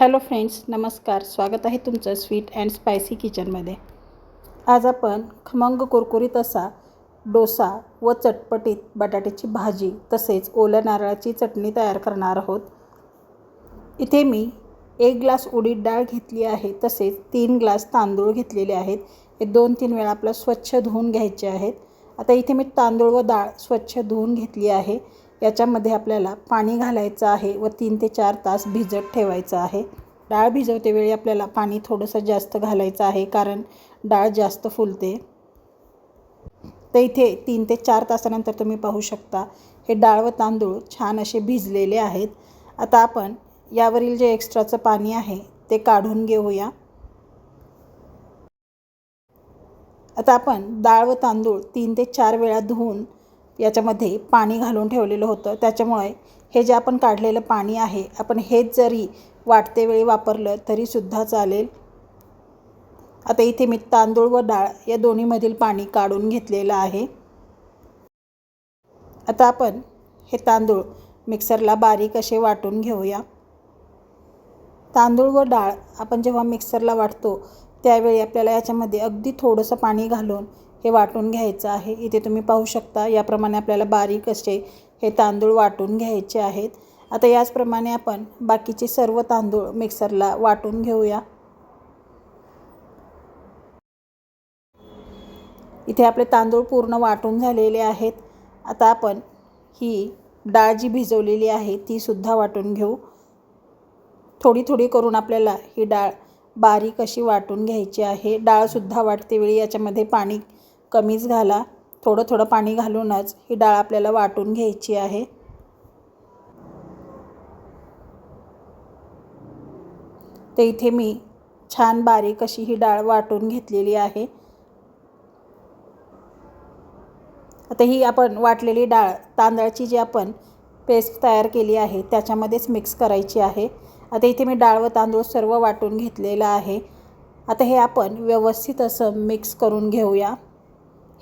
Hello friends नमस्कार. स्वागत आहे तुमचं स्वीट अँड स्पायसी किचनमध्ये. आज आपण खमंग कुरकुरीत असा डोसा व चटपटीत बटाट्याची भाजी तसेच ओल्या नारळाची चटणी तयार करणार आहोत. इथे मी एक ग्लास उडीद डाळ घेतली आहे तसेच तीन ग्लास तांदूळ घेतलेले आहेत. हे दोन तीन वेळा आपला स्वच्छ धुवून घ्यायचे आहेत. आता इथे मी तांदूळ व डाळ स्वच्छ धुवून घेतली आहे. याच्यामध्ये आपल्याला पाणी घालायचं आहे व तीन ते चार तास भिजत ठेवायचं आहे. डाळ भिजवतेवेळी आपल्याला पाणी थोडंसं जास्त घालायचं आहे कारण डाळ जास्त फुलते. तर इथे तीन ते चार तासानंतर तुम्ही पाहू शकता हे डाळ व तांदूळ छान असे भिजलेले आहेत. आता आपण यावरील जे एक्स्ट्राचं पाणी आहे ते काढून घेऊया. आता आपण डाळ व तांदूळ तीन ते चार वेळा धुवून याच्यामध्ये पाणी घालून ठेवलेलं होतं. त्याच्यामुळे हे जे आपण काढलेलं पाणी आहे आपण हेच जरी वाटते वेळी वापरलं तरीसुद्धा चालेल. आता इथे मी तांदूळ व डाळ या दोन्हीमधील पाणी काढून घेतलेलं आहे. आता आपण हे तांदूळ मिक्सरला बारीक असे वाटून घेऊया. तांदूळ व डाळ आपण जेव्हा मिक्सरला वाटतो त्यावेळी आपल्याला याच्यामध्ये अगदी थोडंसं पाणी घालून हे वाटून घ्यायचं आहे. इथे तुम्ही पाहू शकता याप्रमाणे आपल्याला बारीक असे हे तांदूळ वाटून घ्यायचे आहेत. आता याचप्रमाणे आपण बाकीचे सर्व तांदूळ मिक्सरला वाटून घेऊया. इथे आपले तांदूळ पूर्ण वाटून झालेले आहेत. आता आपण ही डाळ जी भिजवलेली आहे तीसुद्धा वाटून घेऊ. थोडी थोडी करून आपल्याला ही डाळ बारीक अशी वाटून घ्यायची आहे. डाळसुद्धा वाटते वेळी याच्यामध्ये पाणी कमीच घाला. थोडं थोडं पाणी घालूनच ही डाळ आपल्याला वाटून घ्यायची आहे. ते इथे मी छान बारीक अशी ही डाळ वाटून घेतलेली आहे. आता ही आपण वाटलेली डाळ तांदळाची जी आपण पेस्ट तयार केली आहे त्याच्यामध्येच मिक्स करायची आहे. आता इथे मी डाळ व तांदूळ सर्व वाटून घेतलेलं आहे. आता हे आपण व्यवस्थित असं मिक्स करून घेऊया.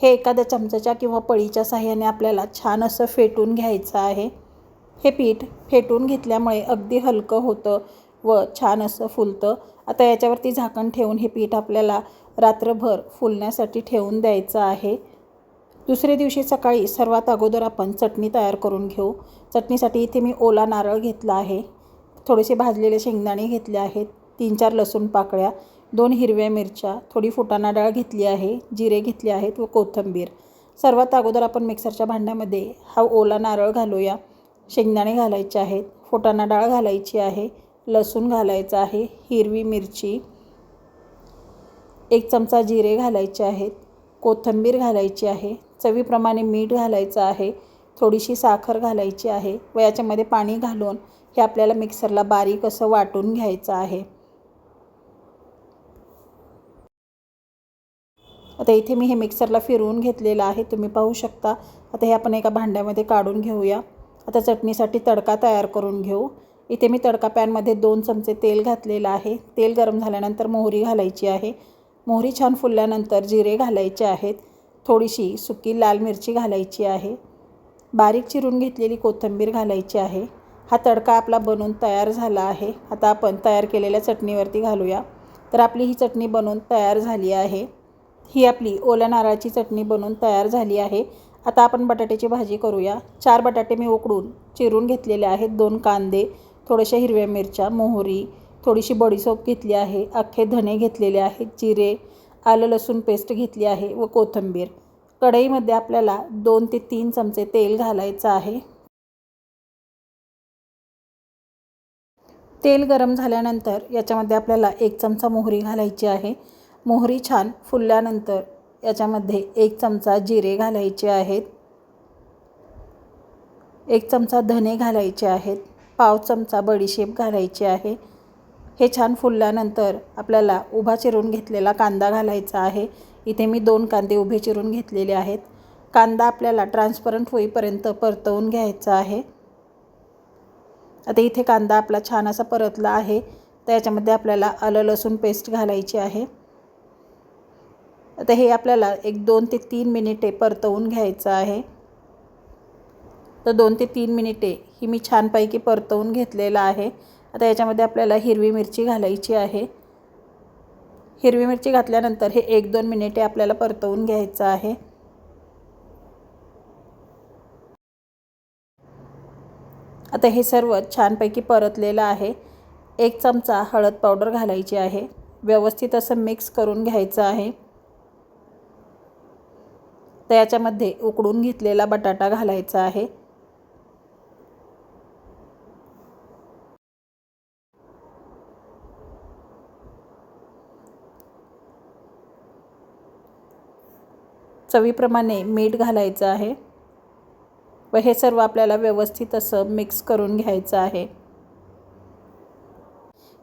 हे एखाद्या चमचाच्या किंवा पळीच्या साह्याने आपल्याला छान असं फेटून घ्यायचं आहे. हे पीठ फेटून घेतल्यामुळे अगदी हलकं होतं व छान असं फुलतं. आता याच्यावरती झाकण ठेवून हे पीठ आपल्याला रात्रभर फुलण्यासाठी ठेवून द्यायचं आहे. दुसऱ्या दिवशी सकाळी सर्वात अगोदर आपण चटणी तयार करून घेऊ. चटणीसाठी इथे मी ओला नारळ घेतला आहे. थोडेसे भाजलेले शेंगदाणे घेतले आहेत. तीन चार लसूण पाकळ्या. दोन हिरव्या मिरच्या थोडी फुटाणा डाळ घेतली आहे जिरे घेतले आहेत व कोथिंबीर. सर्वात अगोदर आपण मिक्सरच्या भांड्यामध्ये हा ओला नारळ घालूया. शेंगदाणे घालायचे आहेत फुटाणा डाळ घालायची आहे लसूण घालायचं आहे हिरवी मिरची एक चमचा जिरे घालायचे आहेत कोथिंबीर घालायची आहे चवीप्रमाणे मीठ घालायचं आहे थोडीशी साखर घालायची आहे व याच्यामध्ये पाणी घालून हे आपल्याला मिक्सरला बारीक असं वाटून घ्यायचं आहे. आता इथे मी हे मिक्सरला फिरवून घेतलेलं आहे तुम्ही पाहू शकता. आता हे आपण एका भांड्यामध्ये काढून घेऊया. आता चटणीसाठी तडका तयार करून घेऊ. इथे मी तडका पॅनमध्ये दोन चमचे तेल घातलेलं आहे. तेल गरम झाल्यानंतर मोहरी घालायची आहे. मोहरी छान फुलल्यानंतर जिरे घालायचे आहेत. थोडीशी सुकी लाल मिरची घालायची आहे. बारीक चिरून घेतलेली कोथिंबीर घालायची आहे. हा तडका आपला बनवून तयार झाला आहे. आता आपण तयार केलेल्या चटणीवरती घालूया. तर आपली ही चटणी बनवून तयार झाली आहे. ही आपली ओल्या नारळाची चटणी बनवून तयार झाली आहे. आता आपण बटाट्याची भाजी करूया. चार बटाटे मी उकडून चिरून घेतलेले आहेत. दोन कांदे थोड्याशा हिरव्या मिरच्या मोहरी थोडीशी बडीसोप घेतली आहे. अख्खे धणे घेतलेले आहेत. जिरे आलं लसूण पेस्ट घेतली आहे व कोथिंबीर. कढईमध्ये आपल्याला दोन ते तीन चमचे तेल घालायचं आहे. तेल गरम झाल्यानंतर याच्यामध्ये आपल्याला एक चमचा मोहरी घालायची आहे. मोहरी छान फुलल्यानंतर याच्यामध्ये एक चमचा जिरे घालायचे आहेत. एक चमचा धने घालायचे आहेत. पाव चमचा बडीशेप घालायची आहे. हे छान फुलल्यानंतर आपल्याला उभा चिरून घेतलेला कांदा घालायचा आहे. इथे मी दोन कांदे उभे चिरून घेतलेले आहेत. कांदा आपल्याला ट्रान्सपरंट होईपर्यंत परतवून घ्यायचा आहे. आता इथे कांदा आपला छान असा परतला आहे. तर याच्यामध्ये आपल्याला आलं लसूण पेस्ट घालायची आहे. आता हे आपल्याला एक दोन ते तीन मिनिटे परतवून घ्यायचं आहे. तर दोन ते तीन मिनिटे ही मी छानपैकी परतवून घेतलेलं आहे. आता याच्यामध्ये आपल्याला हिरवी मिरची घालायची आहे. हिरवी मिरची घातल्यानंतर हे एक दोन मिनिटे आपल्याला परतवून घ्यायचं आहे. आता हे सर्व छानपैकी परतलेलं आहे. एक चमचा हळद पावडर घालायची आहे. व्यवस्थित असं मिक्स करून घ्यायचं आहे. तर याच्यामध्ये उकडून घेतलेला बटाटा घालायचा आहे. चवीप्रमाणे मीठ घालायचं आहे व हे सर्व आपल्याला व्यवस्थित असं मिक्स करून घ्यायचं आहे.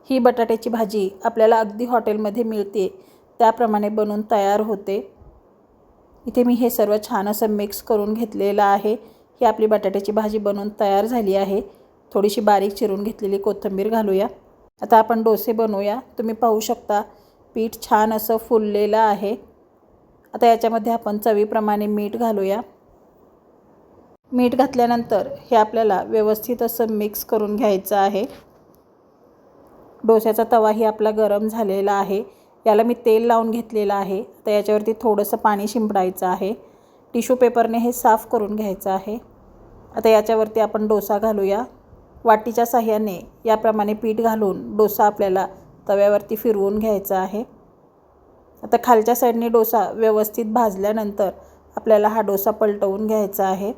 ही बटाट्याची भाजी आपल्याला अगदी हॉटेलमध्ये मिळते त्याप्रमाणे बनवून तयार होते. इथे मी हे सर्व छान असं मिक्स करून घेतलेलं आहे. ही आपली बटाट्याची भाजी बनवून तयार झाली आहे. थोडीशी बारीक चिरून घेतलेली कोथिंबीर घालूया. आता आपण डोसे बनवूया. तुम्ही पाहू शकता पीठ छान असं फुललेलं आहे. आता याच्यामध्ये आपण चवीप्रमाणे मीठ घालूया. मीठ घातल्यानंतर हे आपल्याला व्यवस्थित असं मिक्स करून घ्यायचं आहे. डोस्याचा तवाही आपला गरम झालेला आहे. याला मी तेल लावून घेतलेलं आहे. तर याच्यावरती थोडंसं पाणी शिंपडायचं आहे. टिश्यू पेपरने हे साफ करून घ्यायचं आहे. आता याच्यावरती आपण डोसा घालूया. वाटीच्या साह्याने याप्रमाणे पीठ घालून डोसा आपल्याला तव्यावरती फिरवून घ्यायचा आहे. आता खालच्या साईडने डोसा व्यवस्थित भाजल्यानंतर आपल्याला हा डोसा पलटवून घ्यायचा आहे.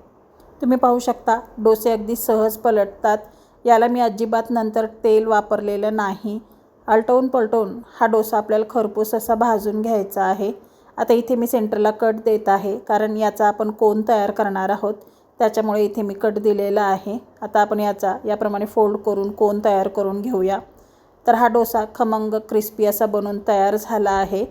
तुम्ही पाहू शकता डोसे अगदी सहज पलटतात. याला मी अजिबात नंतर तेल वापरलेलं नाही. आलटवून पलटवून हा डोसा आपल्याला खरपूस असा भाजून घ्यायचा आहे. आता इथे मी सेंटरला कट देत आहे कारण याचा आपण कोण तयार करणार आहोत त्याच्यामुळे इथे मी कट दिलेला आहे. आता आपण याचा याप्रमाणे फोल्ड करून कोण तयार करून घेऊया. तर हा डोसा खमंग क्रिस्पी असा बनवून तयार झाला आहे.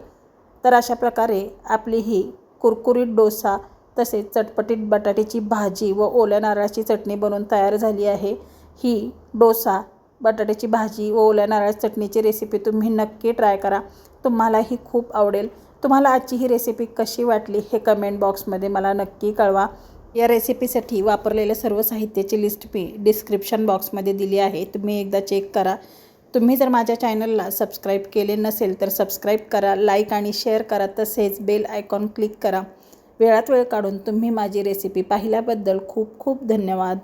तर अशा प्रकारे आपली ही कुरकुरीत डोसा तसेच चटपटीत बटाट्याची भाजी व ओल्या नारळाची चटणी बनवून तयार झाली आहे. ही डोसा बटाट्याची भाजी ओल्या नारळ चटणीची रेसिपी तुम्ही नक्की ट्राय करा. तुम्हालाही खूप आवडेल. तुम्हाला आजची ही रेसिपी कशी वाटली हे कमेंट बॉक्समध्ये मला नक्की कळवा. या रेसिपीसाठी वापरलेल्या सर्व साहित्याची लिस्ट मी डिस्क्रिप्शन बॉक्समध्ये दिली आहे. तुम्ही एकदा चेक करा. तुम्ही जर माझ्या चॅनलला सबस्क्राईब केले नसेल तर सबस्क्राईब करा लाईक आणि शेअर करा. तसेच बेल आयकॉन क्लिक करा. वेळात वेळ काढून तुम्ही माझी रेसिपी पाहिल्याबद्दल खूप खूप धन्यवाद.